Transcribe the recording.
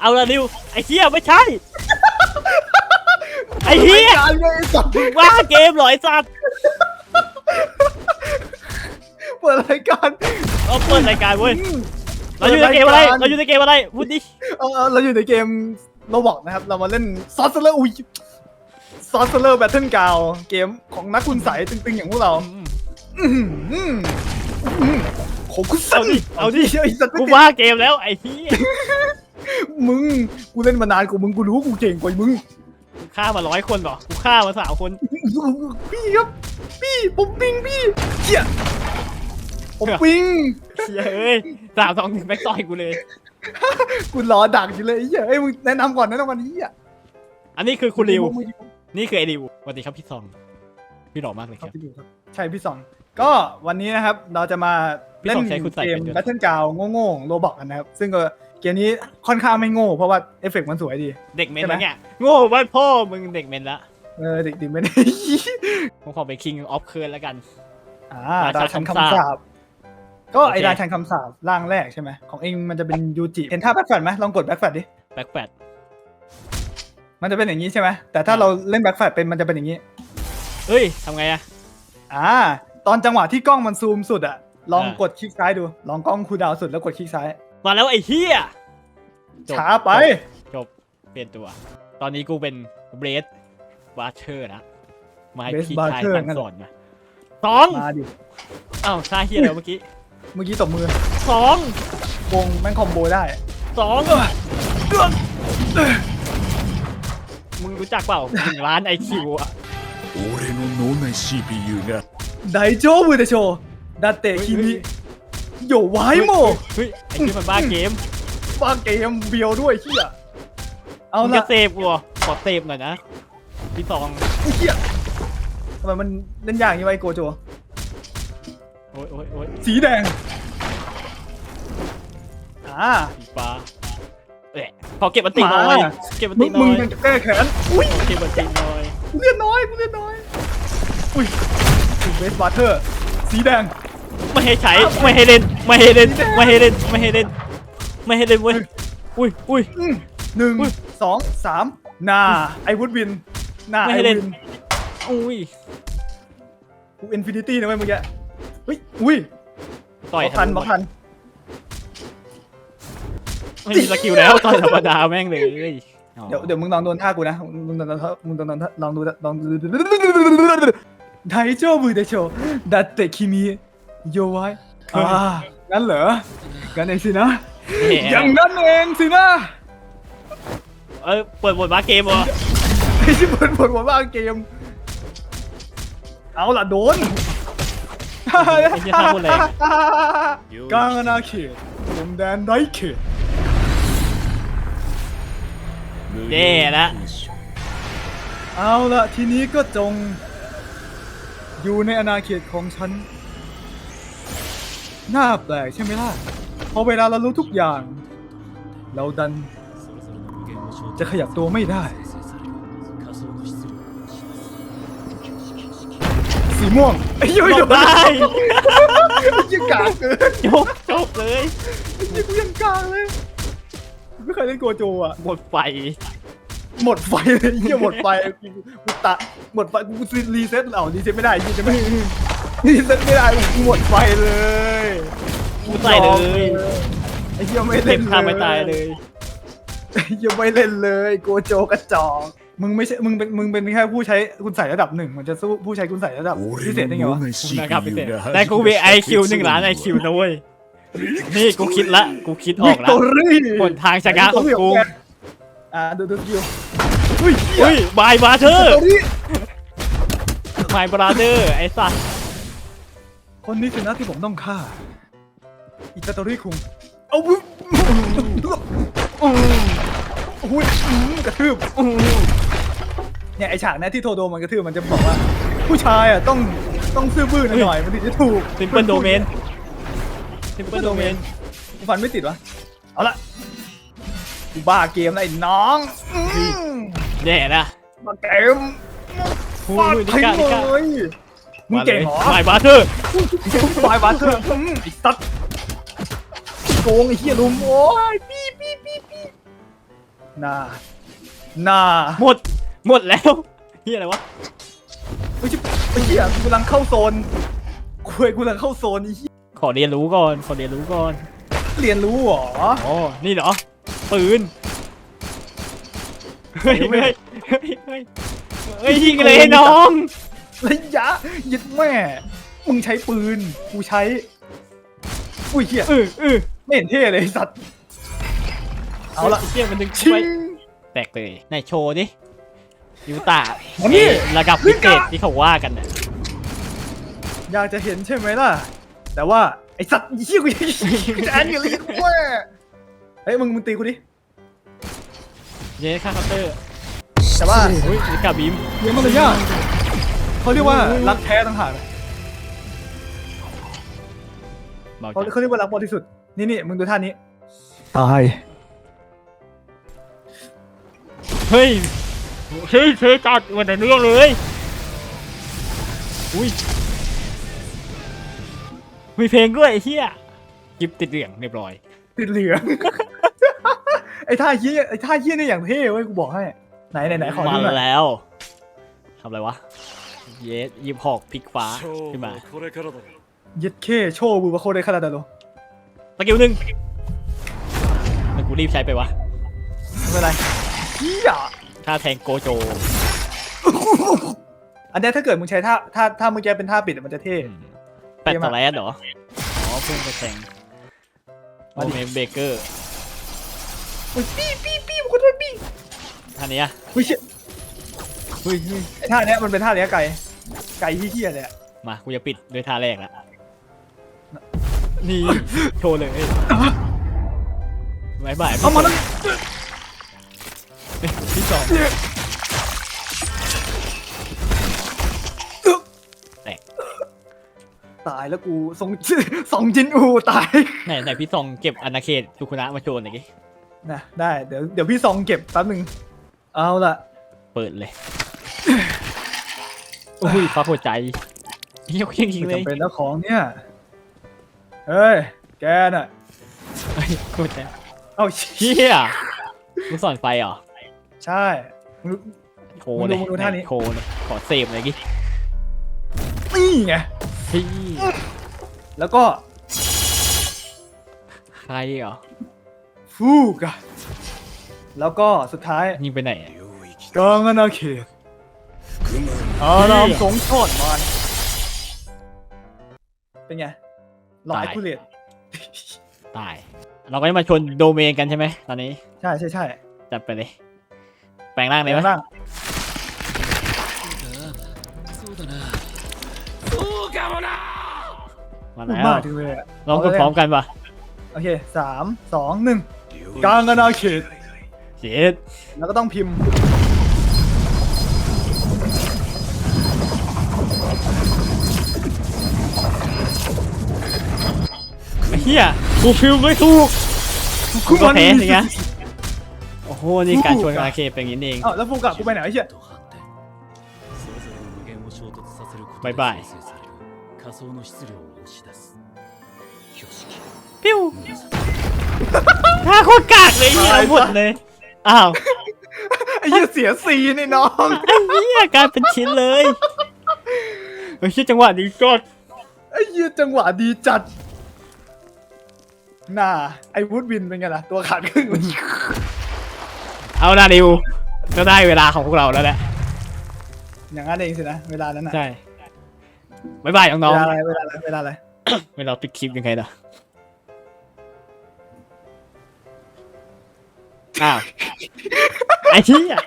เอาละนิวไอ้เหี้ยไม่ใช่ ไอ้เหี้ยการเลยไอ้สัตว์มึงว่าเกมเหรอไอ้สัตว์เปิดรายการเอาเปิดรายการเว้ยเราอยู่ในเกมอะไรเราอยู่ในเกมอะไรพูดดิเออเออเราอยู่ในเกมโรบอกนะครับ เรามาเล่นซอสเซอร์อุ้ยซอสเซอร์แบทเทิลกาวเกมของนักคุณใสยตึงๆอย่างพวกเราอื้อหืออื้อหือโขกุสัเอานดิเอาดิไอ้สัตว์กูว่าเกมแล้วไอ้เหี้ย มึง กูเล่นมานานกว่ามึง กูรู้ว่ากูเก่งกว่ามึงกูฆ่ามาร้อยคนเหรอ กูฆ่ามาสามคน พี่ครับ พี่ ผมปิงพี่เชี่ยผมปิงเชี่ยเอ้ยสามสองหนึ่งแม็กต่อยกูเลย กูรอดักอยู่เลยไอ้เหี้ยเอ้ยมึงแนะนำก่อนแนะนำวันนี้อะอันนี้คือคุณริว นี่คือไอริวสวัสดีครับพี่ซอง พี่หล่อมากเลยคครัรับบพี่ดูครับ ใช่พี่สอง ก็วันนี้นะครับเราจะมาเล่นพี่สองใช้คุณใส่เกเป็มนด้วยแบทเทิลกาวโง่ๆโรบอกกันนะครับ ซึ่งก็ เกมนี้ค่อนข้างไม่โง่เพราะว่าเอฟเฟกต์มันสวยดี เด็กเมนใช่ไหมแล้วเนี่ยโง่ว่าพ่อมึงเด็กเมนละเออเด็กๆไม่ได้ผมขอไป King of เคิร์แล้วกัน อ่าราดาชาชันคำคำสาปสาบก็ไอโอเคดาชันคำสาบร่างแรกใช่ไหมของเองมันจะเป็นยูจิเห็นท่าแบ็คแฟลไหมลองกดแบ็คแฟลดิแบ็คแฟดมันจะเป็นอย่างนี้ใช่ไหมแต่ถ้าอ่าเราเล่นแบ็คแฟลเป็นมันจะเป็นอย่างนี้เฮ้ยทำไงอะอ่า ตอนจังหวะที่กล้องมันซูมสุดอะลองอ่ากดคลิกซ้ายดู ลองกล้องคูลดาวน์สุดแล้วกดคลิกซ้าย มาแล้วไอ้เฮียจบ ช้าไป จบเปลี่ยนตัว ตอนนี้กูเป็นเบรดบาร์เชอร์นะมาให้ Brace พี่ชาย Barter สั่ง งั้น ส เหรอ อนมาสอง มาดิ อ้าวท่าเฮียอะไรเมื่อกี้ เมื่อกี้ตบมือ สอง วงแม่งคอมโบได้ สองมึงรู้จักเปล่าหนึ่งล้านไอคิวอะ 俺の脳内 CPU が ไดโจบุเดโชดาเตะคิมิ โยไวโมเฮ้ยไอ้ที่มันบ้าเกมบ้าเกมเบียวด้วยเฮียเอามึงละจะเซฟกูเหรอขอเซฟหน่อยนะพี่สองเฮียทำไมมันเล่นยากอย่างนี้ไวะไอ้โกโจโอ้ยโอ้ยโอ้ยสีแดงอ่าสีฟ้าเอ๊ะขอเก็บอันติหน่อยมาเก็บอันมึติงหน่มึองยยังจะแก้แค้นอุ้ยเก็บอันติหน่อยกูเลือดน้อยกูเลือดน้อยอุ้ยเวสบาร์เทอร์ สีแดง ไม่ให้ใช้ไม่ให้เล่นไม่ให้เล่นไม่ให้เล่นไม่ให้เล่นไม่ให้เล่นเว้ยอุ้ยอุ้ยอืมหนึ่งอุ้ยสองสามนาไอวุดวินนาไม่ไอให้เล่นวินอุ้ยกูอินฟินิตี้นะเว้ยเมื่อกี้เฮ้ยอุ้ยต่อยบอกทันบอกทันไม่มีสกิลแล้วต่อยธรรมดาแม่งเลยเดี๋ยวเดี๋ยวมึงลองโดนท่ากูนะมึงลองโดนท่ามึงลองโดนท่าลองดูลองดูไดโจบุเดโชดัตเตคิมิ โยไวอ่างั้นเหรองั้นเองสินะแหอย่างมนั้นเองสินะเอ้ยเปิดบทมาเกมเหรอไอ้ที่เปิดผลว่าบ้าเกม เอาล่ะโดนไอ้เหี้ยท่าพูดแรง กลางอาณาเขตพรมแดนไร้เขตแย่ละเอาล่ะทีนี้ก็จง อยู่ในอาณาเขตของฉัน น่าแปลกใช่ไหมล่ะ พอเวลาเรารู้ทุกอย่าง เราดันจะขยับตัวไม่ได้ สีม่วงไอ้เหี้ยจบได้ไอ้เหี้ยกากเกินจบจบเลยไอ้เหี้ยกูยังกากเลยกูไม่เคยเล่นโกโจอะ หมดไฟ หมดไฟเลยเหี้ยหมดไฟกูกูตะหมดไฟกูรีเซ็ตเอารีเซ็ตไม่ได้ยี่จะไม่ นี่เล่นไม่ได้หมดไฟเลยกูตายเลยไอ้เหี้ยไม่เล่นเลยข้มไตายเลยไอ้ไม่เล่นเลยโกโจกระจอกมึงไม่ใช่มึงเป็นมึงเป็นแค่ผู้ใช้คุณใส่ระดับหนึ่งมันจะสู้ผู้ใช้คุณใส่ระดับพิเศษได้ได้งไงวะนะคแต่กูมีไอคิวหนึ่งล้านไอคิวนะเว้ยนี่กูคิดละกูคิดออกกละตหนทางชนะของกูอ่าดูดูคิวเฮ้ยเฮ้ยบายบาเธอ วิกตอราเดอร์ไอ้สัส คนนี้สินะที่ผมต้องฆ่า อิตาตอรี่คุงเอาวุ้ยอุ้ยอื้อกระทืบเนี่ยไอฉากเนี้ยที่โทโดมันกระทืบมันจะบอกว่า ผู้ชายอะต้องต้องซื่อบื้อหน่อยมันถึงจะถูกซิมเปิลโดเมนซิมเปิลโดเมนกูฟันไม่ติดวะ เอาละกูบ้าเกมแล้วไอ้น้องอืมแย่นะบ้าเกมอุ้ฟาดยนิทิ้งก้านิเลก้าย มึงเก่งเหรอมายบาร์เธอร์บายบาเธอร์อืมไอ้ตัดโกงไอ้เหี้ยลุมโอ้ยปี้ปี้ปี้ปี้นานาหมด หมดแล้วเฮียอะไรวะ ไม่ใช่ไอ้เหี้ยกูกำลังเข้าโซนคุยกูกำลังเข้าโซนไอ้เหี้ยขอเรียนรู้ก่อน ขอเรียนรู้ก่อน เรียนรู้เหรอ อ๋อ นี่เหรอ ปืน เฮ้ย เฮ้ย เฮ้ย เฮ้ยเฮ้ยยิงเลยน้อง ระยะยึดแม่ มึงใช้ปืน กูใช้ อุ้ยเหี้ยเออเออไม่เห็นเท่เลยไอ้สัตว์ เอาละเฮียมันดึงชิไปงแตกเลยไหนโชว์ดิยูตามานี่ระดับพิเศษที่เขาว่ากันน่ะอยากจะเห็นใช่ไหมล่ะ แต่ว่าไอสัตว์เหี้ยกูกูจะแอนอยู่เลยแม่เฮ้ยมึงมึงตีกูดิ เย้ค่าเคาน์เตอร์แต่ว่าอุ้ยลิกาบีมเลี้ยงมันเลยยาก เขาเรียกว่ารักแท้ต่างหากเบาเขาจังเขาเรียกว่ารักบริสุทธิ์นี่นี่มึงดูท่านี้ตายเฮ้ยเฮ้ยเธอจัดวันแต่เรื่องเลย อุ้ย มีเพลงด้วยไอ้เฮียกิบติดเหลืองเรียบร้อย ติดเหลือง ไอ้ท่าเหี้ยไอ้ท่าเหี้ยนี่อย่างเท่เว้ยกูบอกให้ไหนไหนไหนขอมาดูหน่อยแล้วทำอะไรวะ เยสยี่หกพลิกฟ้าขึ้นมาเย็ดเคโชว์บูอว่าโคได้ขนาดนั้นเหรอตะกิ้วหนึ่งมันกูรีบใช้ไปวะไม่เป็นไรเฮียถ้าแทงโกโจ อันนี้ถ้าเกิดมึงใช้ท่าท่าท่ามึงใช้เป็นท่าปิดมันจะเท่ แปดะเลดเหรอ อ๋อเพิ่งไปแทงโอมาดิ เมมเบเกอร์โอ้ยปี้ปี้ปี้มึงโคตรดนปี้ท่านี้เฮ้ยเยเฮ้ยเฮ้ยท่าเนี้ยมันเป็นท่าระยะไกล ไก่เหี้ยๆเลยอะมากูจะปิดด้วยท่าแรกละนี่โชว์เลยบายบายเอามาแล้วเอ้ยที่สองแตกตายแล้วกูส่งส่งจินอูตายไหนไหนพี่ซองเก็บอนาเขตสุคุนะมาโชว์หน่อยดินะได้เดี๋ยวเดี๋ยวพี่ซองเก็บแป๊บหนึงเอาละเปิดเลยโอ้ยฟ้าหัวใจเฮียยิงยิงไม่เลยจำเป็นแล้วของเนี่ยเฮ้ยแกน่ะเฮ้ยหัวใจเอาเฮียมึงสอนไฟเหรอใช่มึง โชว์เลยมึงดูมึงดูท่านี้ โชว์เลยขอเซฟหน่อยดินี่ไงพี่แล้วก็ใครเหรอฟูกะแล้วก็สุดท้ายยิงไปไหนอะ領域กลางอาณาเขต เออเรมสงชทษมอน เป็นไงหลายคูเลตตาย เราก็จะมาชนโดเมนกันใช่ไหมตอนนี้ ใช่ใช่ใช่จับไปเลย แปลงร่างเลยไหมมาแล้วกจังเลยราคืพร้อมกันปะโอเคสามสองหนึ่งกลางอนาเขตเสีดแล้วก็ต้องพิมพ์ ฮียกูฟิลไม่ถูกกูก็แพ้อย่างเงี้ยโอ้โหนี่การชวนอาเคเป็นอย่างนี้เองอ้าวแล้วฟูกะกูไปไหนไอ้เหี้ยบายบายพิ้วถ้าโคตกากเลยเหี้ยหมดเลยอ้าวไอ้เหี้ยเสียสีนี่น้องไอ้เหี้ยกลายเป็นชิ้นเลยไอ้เหี้ยจังหวะดีจัดไอ้เหี้ยจังหวะดีจัด น่าไอ้วูดวินเป็นไงล่ะ ตัวขาดครึ่งเอาละดิวก็ได้เวลาของพวกเราแล้วแหละอย่างนั้นเองสินะ เวลานั้นน่ะใช่บายบายน้องเวลาอะไรเวลาอะไรเวลาอะไรๆเวลาปิดคลิปยังไงล่ะอ้าวไอ้เหี้ย